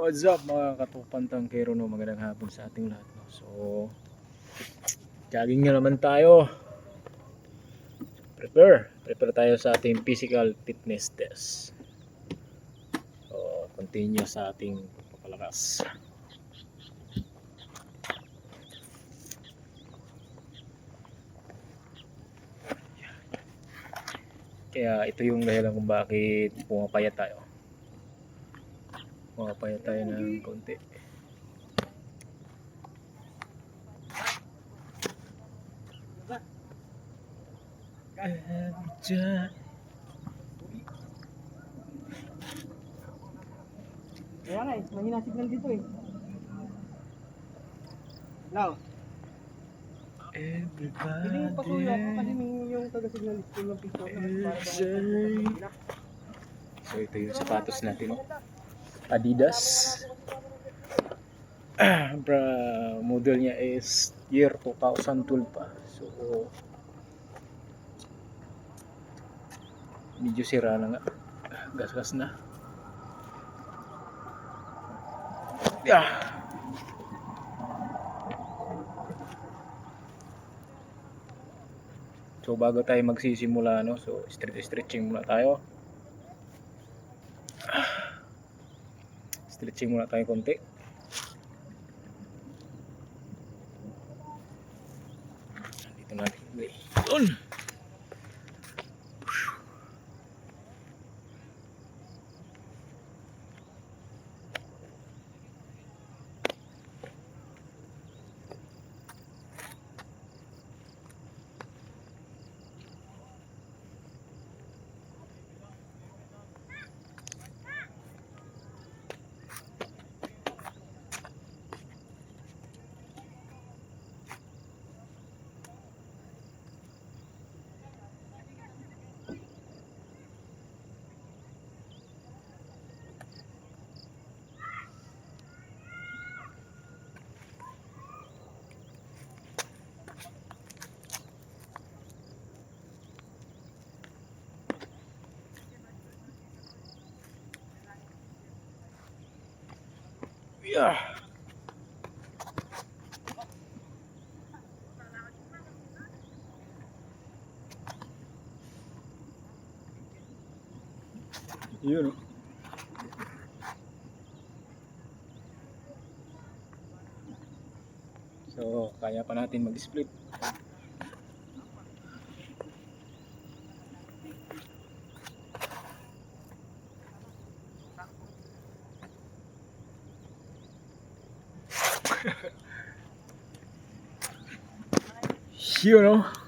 What's up mga katupan tangkero no? Magandang hapon sa ating lahat no? So Jogging na naman tayo. Prepare. Prepare tayo sa ating physical fitness test. So continue sa ating papalakas Kaya ito yung dahilan kung bakit pumapayat tayo Pumapayat tayo ng konti. Kaya nga eh, mahina signal dito eh. Now, hindi yung kasi Everybody may yung taga-signal school ng picture. So ito yung sapatos natin. Adidas. Ah, bra, model niya is year 2012 pa. So medyo sira na nga. Gas-gas na. Yeah. So bago tayo magsisimula no, so stretch stretching muna tayo. Stretching muna tayo konti. Dito natin. Yun. Yeah. Yun. So, kaya pa natin mag-split. Yun, no?